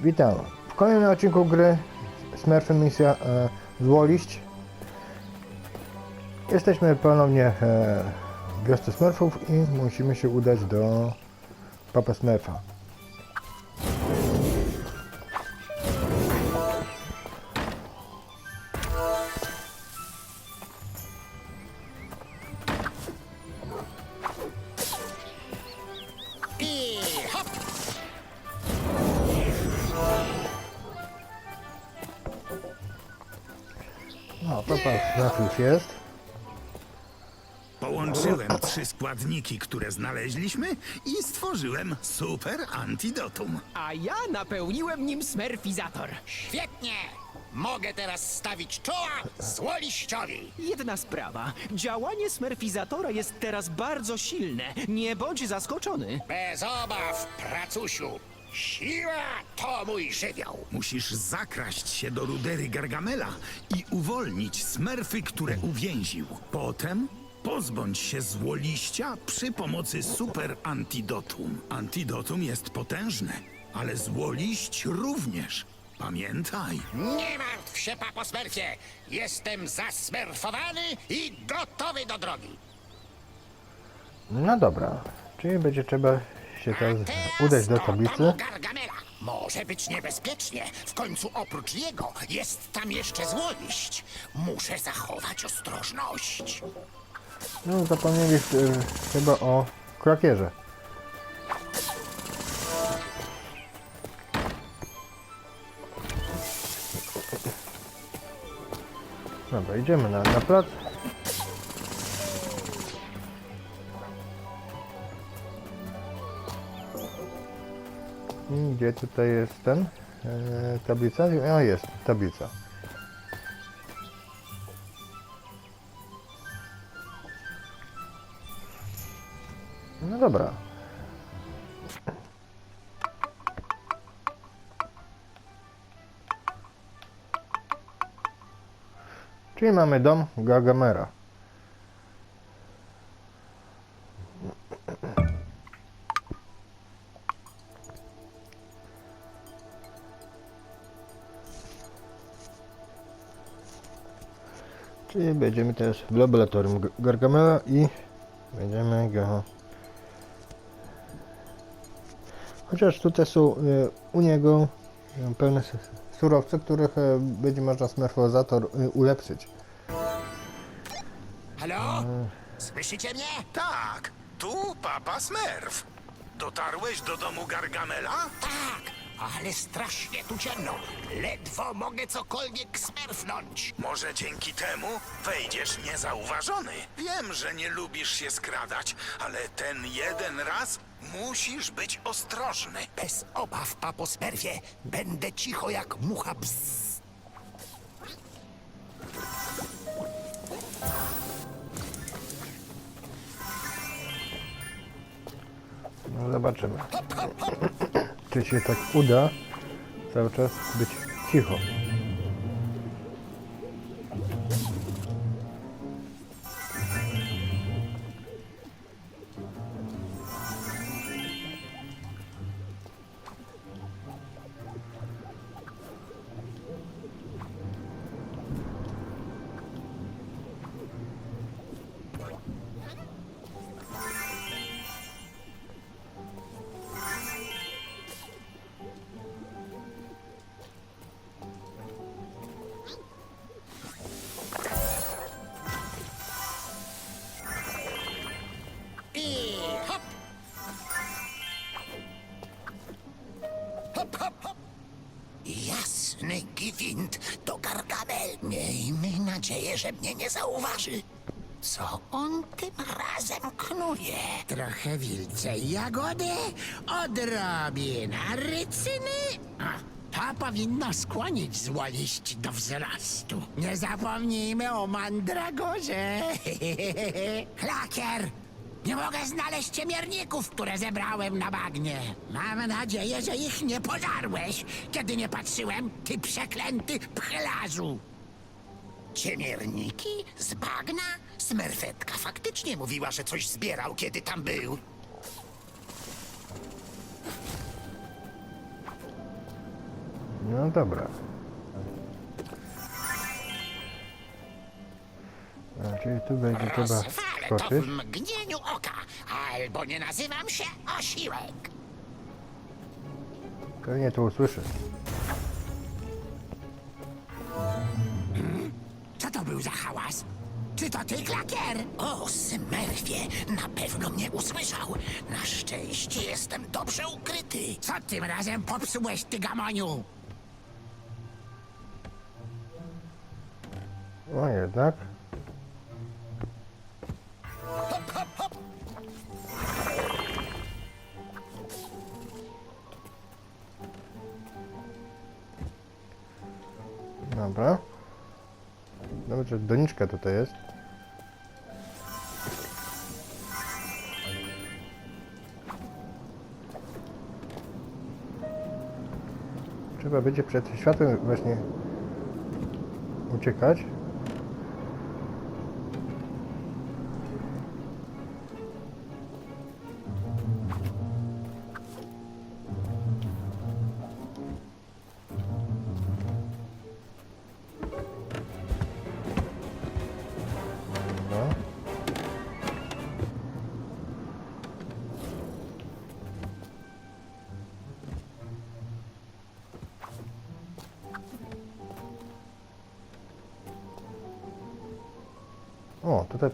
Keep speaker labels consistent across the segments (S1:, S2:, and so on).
S1: Witam. W kolejnym odcinku gry Smurfy Misja e, Złoliść. Jesteśmy ponownie e, w wiosce Smurfów i musimy się udać do Papa Smurfa. No, Papa Smurf już jest.
S2: Połączyłem trzy składniki, które znaleźliśmy i stworzyłem super antidotum.
S3: A ja napełniłem nim smerfizator.
S4: Świetnie! Mogę teraz stawić czoła złoliściowi.
S3: Jedna sprawa. Działanie smerfizatora jest teraz bardzo silne. Nie bądź zaskoczony.
S4: Bez obaw, pracusiu. Siła to mój żywioł.
S2: Musisz zakraść się do rudery Gargamela i uwolnić smerfy, które uwięził. Potem pozbądź się złoliścia przy pomocy super antidotum. Antidotum jest potężne, ale złoliść również. Pamiętaj.
S4: Nie martw się, papo smerfie. Jestem zasmerfowany i gotowy do drogi.
S1: No dobra, czyli będzie trzeba się teraz udać do tablicy.
S4: Może być niebezpiecznie. W końcu oprócz jego jest tam jeszcze złoliść. Muszę zachować ostrożność.
S1: No zapomnieli e, chyba o krakierze. Dobra, idziemy na, na plac. Gdzie tutaj jest ten? E, tablica? O, jest tablica. No dobra. Czyli mamy dom Gargamera. Będziemy też w laboratorium Gargamela i będziemy go Chociaż tutaj są e, u niego e, pełne surowce, których e, będzie można smurfozator e, ulepszyć.
S4: Halo? Słyszycie mnie?
S2: Tak, tu papa Smurf. Dotarłeś do domu Gargamela?
S4: Tak, ale strasznie tu ciemno. Ledwo mogę cokolwiek smerfnąć.
S2: Może dzięki temu wejdziesz niezauważony. Wiem, że nie lubisz się skradać, ale ten jeden raz musisz być ostrożny.
S4: Bez obaw, papo smerfie. Będę cicho jak mucha bzz.
S1: No zobaczymy. Czy się tak uda cały czas być cicho.
S4: Nadzieję, że mnie nie zauważy. Co on tym razem knuje? Trochę wilcej jagody, odrobina rycyny. A, to powinno skłonić złoliść do wzrostu. Nie zapomnijmy o mandragorze. Klakier! Nie mogę znaleźć ciemierników, które zebrałem na bagnie. Mam nadzieję, że ich nie pożarłeś, kiedy nie patrzyłem, ty przeklęty pchlarzu. Ciemierniki? Z bagna? Smerfetka faktycznie mówiła, że coś zbierał, kiedy tam był.
S1: No dobra. A, czyli tu będzie trzeba
S4: Rozwalę to
S1: skoczyć.
S4: w mgnieniu oka, albo nie nazywam się Osiłek.
S1: Pewnie to usłyszę.
S4: Hałas? Czy to ty, klakier? O, Smerfie, na pewno mnie usłyszał. Na szczęście jestem dobrze ukryty. Co tym razem popsułeś, ty gamoniu?
S1: O jednak. Doniczka tutaj jest. Trzeba będzie przed światłem właśnie uciekać.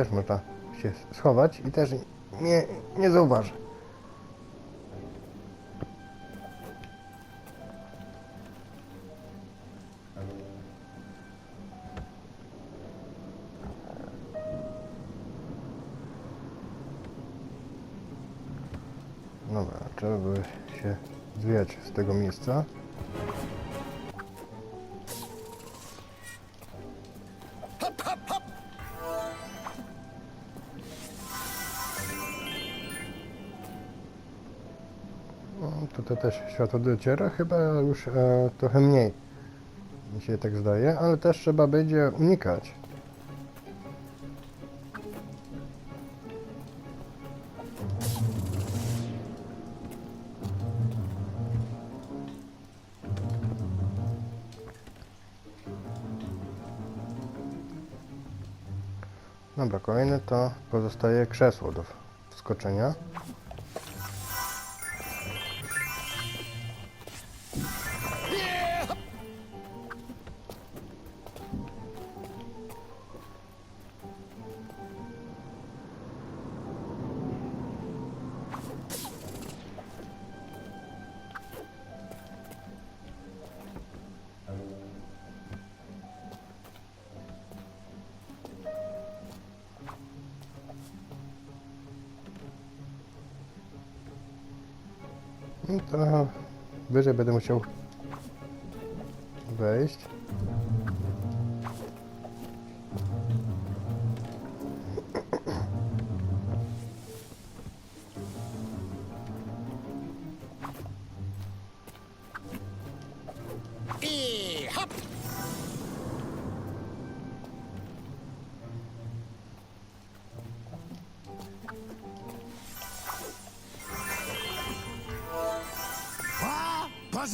S1: Też można się schować i też nie, nie zauważy. Dobra, trzeba by się zwijać z tego miejsca. Też światło dociera, chyba już e, trochę mniej. Mi się tak zdaje, ale też trzeba będzie unikać. Dobra, kolejne to pozostaje krzesło do wskoczenia. Wyżej będę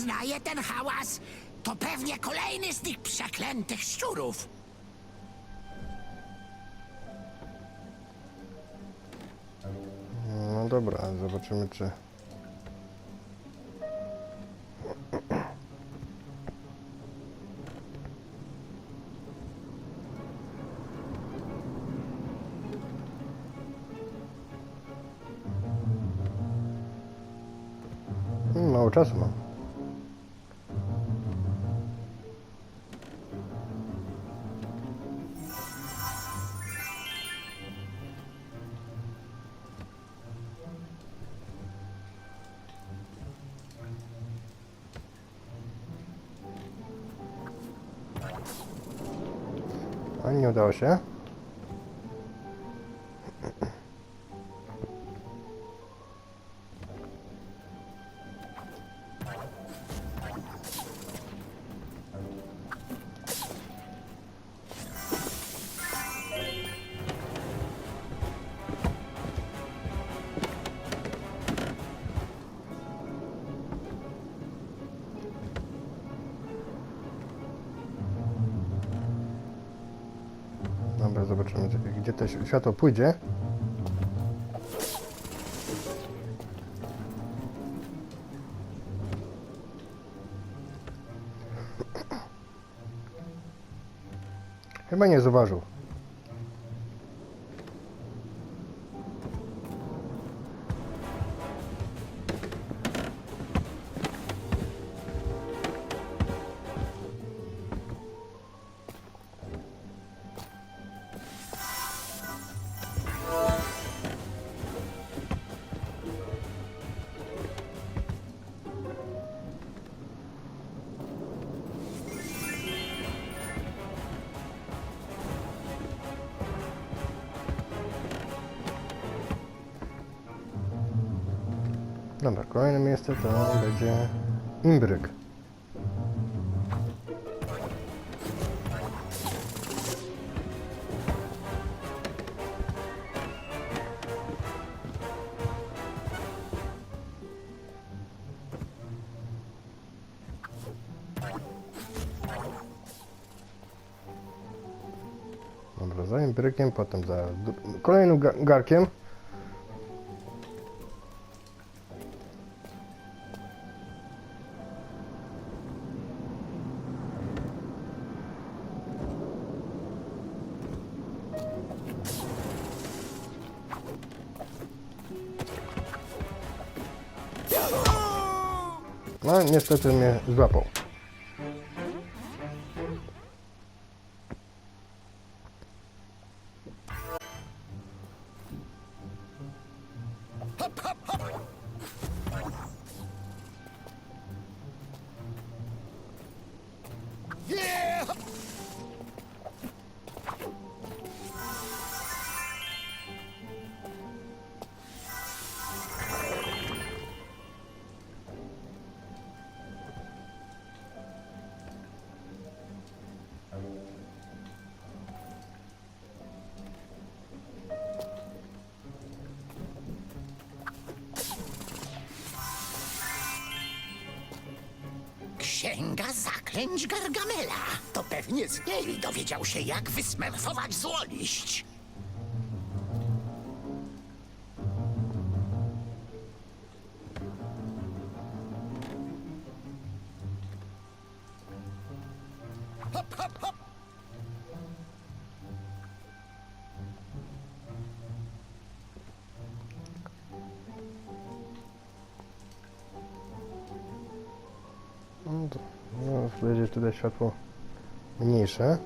S4: poznaję ten hałas. To pewnie kolejny z tych przeklętych szczurów.
S1: No dobra, zobaczymy czy... Mm, Mało czasu mam. A gdzie- to światło pójdzie. Chyba nie zauważył. Dobra, kolejne miejsce to będzie imbryk. Dobra, za imbrykiem, potem za kolejnym ga- garkiem. No, niestety mnie złapał.
S4: Księga zaklęć Gargamela. To pewnie z niej dowiedział się, jak wysmerfować złoliść.
S1: No, to, no, będzie tutaj światło mniejsze.
S5: Ale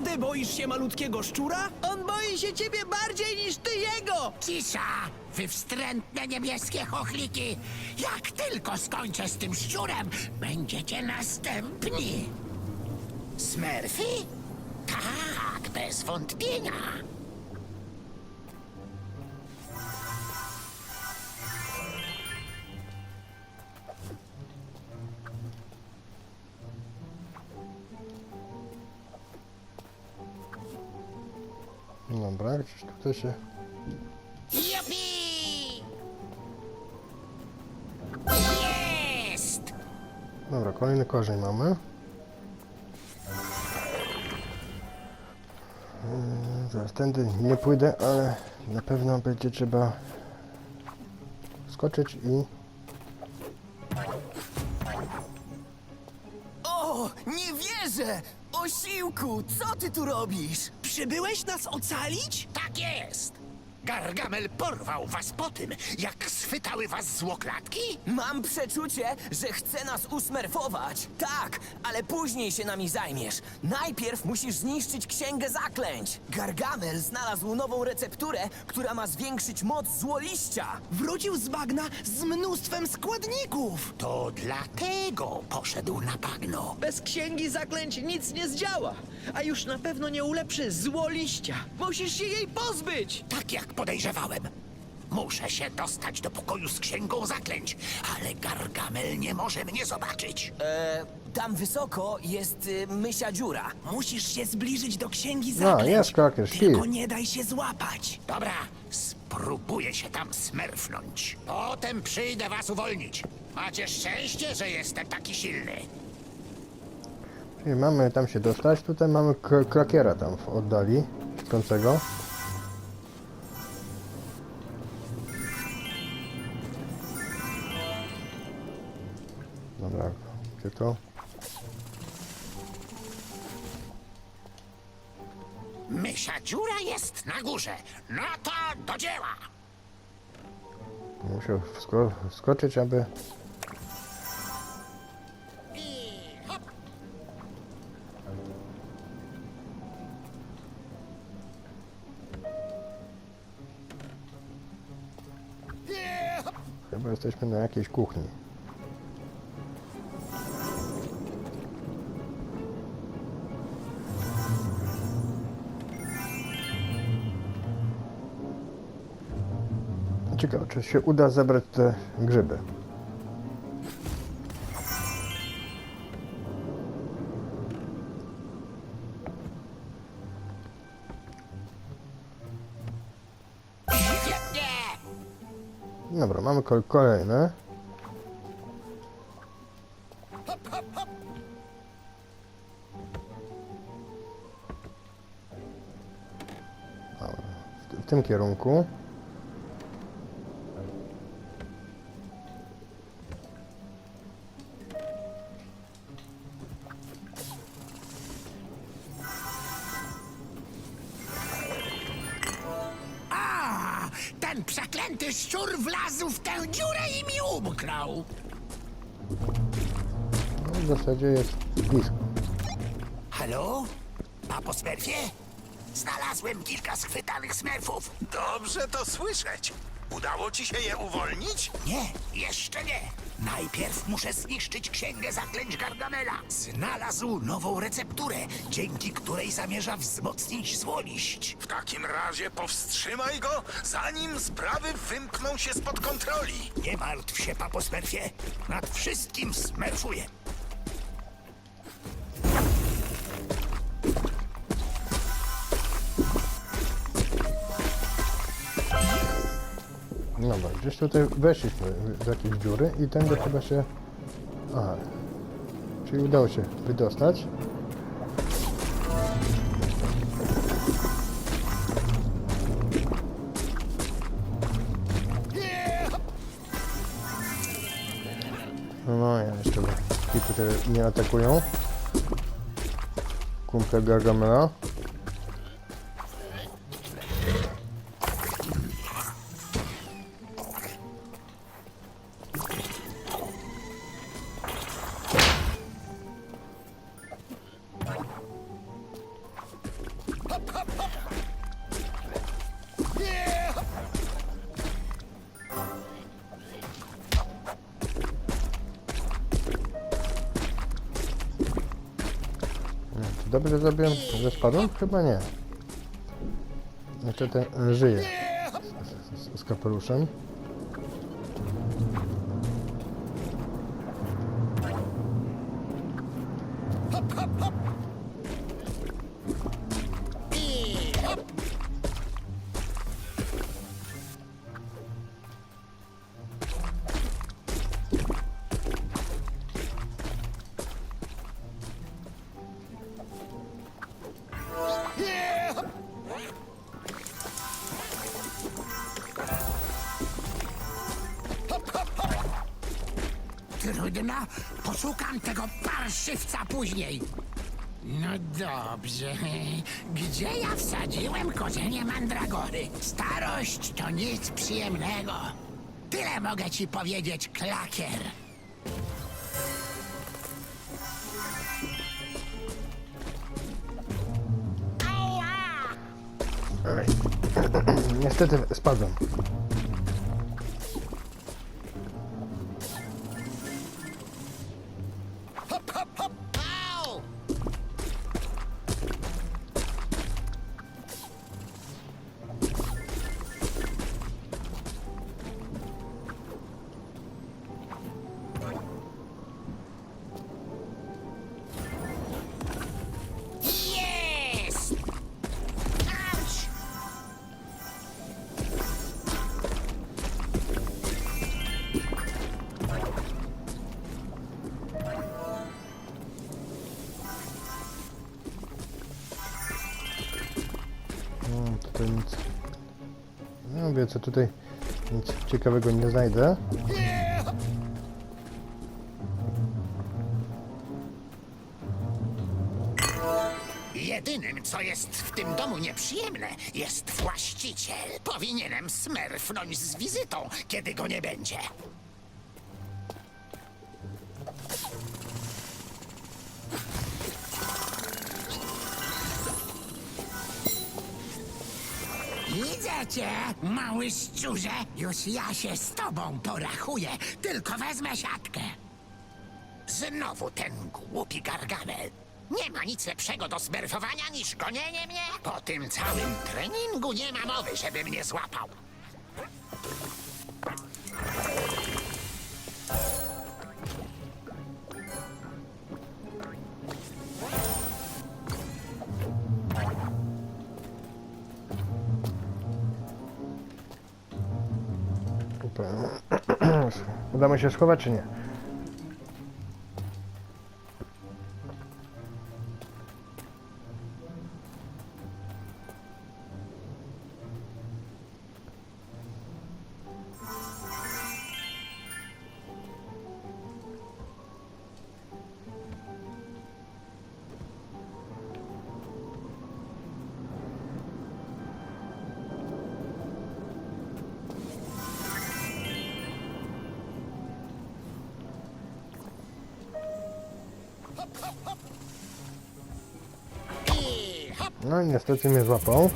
S3: Naprawdę boisz się malutkiego szczura?
S5: On boi się ciebie bardziej niż ty jego!
S4: Cisza! Wy wstrętne niebieskie chochliki! Jak tylko skończę z tym szczurem, będziecie następni! Smurfy? Tak, bez wątpienia!
S1: Dobra, gdzieś tutaj się...
S4: Jupi! Jest!
S1: Dobra, kolejny korzeń mamy. Yy, Zaraz tędy nie pójdę, ale na pewno będzie trzeba skoczyć i...
S5: O, nie wierzę! Osiłku, co ty tu robisz?
S3: Przybyłeś nas ocalić?
S4: Tak jest! Gargamel porwał was po tym, jak schwytały was złoklatki?
S5: Mam przeczucie, że chce nas usmerfować. Tak, ale później się nami zajmiesz. Najpierw musisz zniszczyć księgę zaklęć. Gargamel znalazł nową recepturę, która ma zwiększyć moc złoliścia.
S3: Wrócił z bagna z mnóstwem składników.
S4: To dlatego poszedł na bagno.
S6: Bez księgi zaklęć nic nie zdziała, a już na pewno nie ulepszy złoliścia. Musisz się jej pozbyć!
S4: Tak jak podejrzewałem. Muszę się dostać do pokoju z księgą zaklęć, ale Gargamel nie może mnie zobaczyć.
S5: E, Tam wysoko jest y, mysia dziura.
S4: Musisz się zbliżyć do księgi
S1: No,
S4: zaklęć.
S1: jest Klakier, śpi.
S4: Tylko nie daj się złapać. Dobra, spróbuję się tam smerfnąć. Potem przyjdę was uwolnić. Macie szczęście, że jestem taki silny.
S1: Czyli mamy tam się dostać, tutaj mamy k- klakiera tam w oddali, śpiącego. Dobra, gdzie to?
S4: Mysia dziura jest na górze. No to do dzieła.
S1: Musiał wsko wskoczyć, aby...
S4: I hop. I hop.
S1: Chyba jesteśmy na jakiejś kuchni. Ciekawe, czy się uda zebrać te grzyby. Dobra, mamy kol- kolejne. W tym kierunku.
S4: Ten przeklęty szczur wlazł w tę dziurę i mi umknął.
S1: No, w zasadzie jest blisko.
S4: Halo? Papo Smurfie? Znalazłem kilka schwytanych smerfów.
S2: Dobrze to słyszeć. Udało ci się je uwolnić?
S4: Nie, jeszcze nie. Najpierw muszę zniszczyć księgę zaklęć Gargamela. Znalazł nową recepturę, dzięki której zamierza wzmocnić złoliść.
S2: W takim razie powstrzymaj go, zanim sprawy wymkną się spod kontroli.
S4: Nie martw się, papo Smurfie. Nad wszystkim smerfuję.
S1: Dobra, gdzieś tutaj weszliśmy z jakiejś dziury i tędy chyba się... Aha. Czyli udało się wydostać. No ja jeszcze i tutaj nie atakują. Kumple Gargamela. Dobrze zrobiłem, że spadłem? Chyba nie. Niestety e, żyję z, z, z kapeluszem.
S4: Trudno, poszukam tego parszywca później. No dobrze. Gdzie ja wsadziłem korzenie mandragory? Starość to nic przyjemnego. Tyle mogę ci powiedzieć, klakier.
S1: Niestety spadłem. Co tutaj nic ciekawego nie znajdę.
S4: Jedynym, co jest w tym domu nieprzyjemne, jest właściciel. Powinienem smerfnąć z wizytą, kiedy go nie będzie. Widzę cię, mały szczurze. Już ja się z tobą porachuję, tylko wezmę siatkę. Znowu ten głupi gargamel. Nie ma nic lepszego do smerfowania niż gonienie mnie. Po tym całym treningu nie ma mowy, żeby mnie złapał.
S1: Udamy się schować czy nie? No niestety mnie złapał.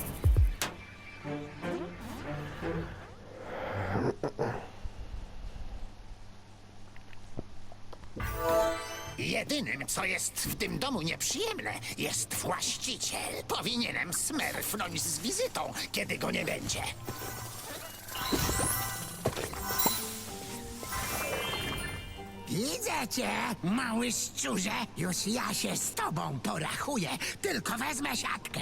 S4: Jedynym, co jest w tym domu nieprzyjemne, jest właściciel. Powinienem smerfnąć z wizytą, kiedy go nie będzie. Widzę cię, mały szczurze. Już ja się z tobą porachuję, tylko wezmę siatkę.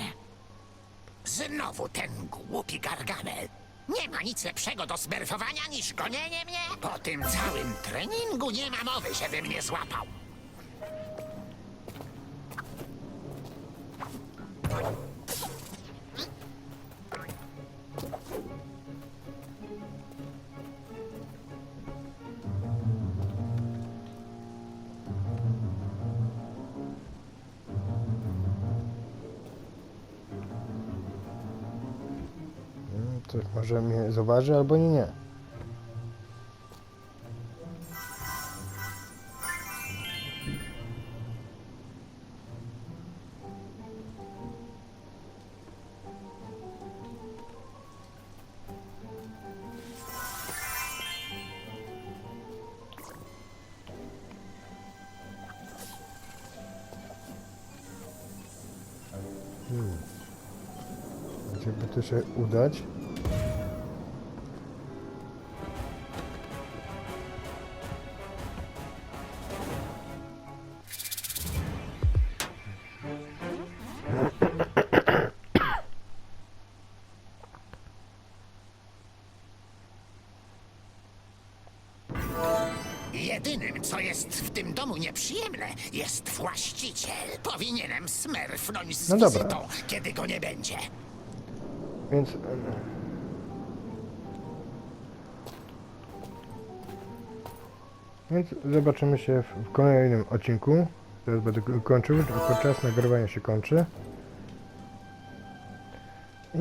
S4: Znowu ten głupi gargamel. Nie ma nic lepszego do smerfowania niż gonienie mnie. Po tym całym treningu nie ma mowy, żeby mnie złapał.
S1: To może mnie zauważy albo nie, nie. Hmm. Gdzie by tu się udać?
S4: Jedynym, co jest w tym domu nieprzyjemne, jest właściciel. Powinienem smerfnąć z
S1: No dobra.
S4: wizytą, kiedy go nie będzie.
S1: Więc. em, Więc zobaczymy się w, w kolejnym odcinku. Teraz będę ko- kończył, tylko czas nagrywania się kończy. I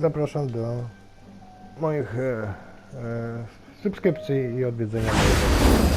S1: zapraszam do moich e, e, subskrypcji i odwiedzenia mojego.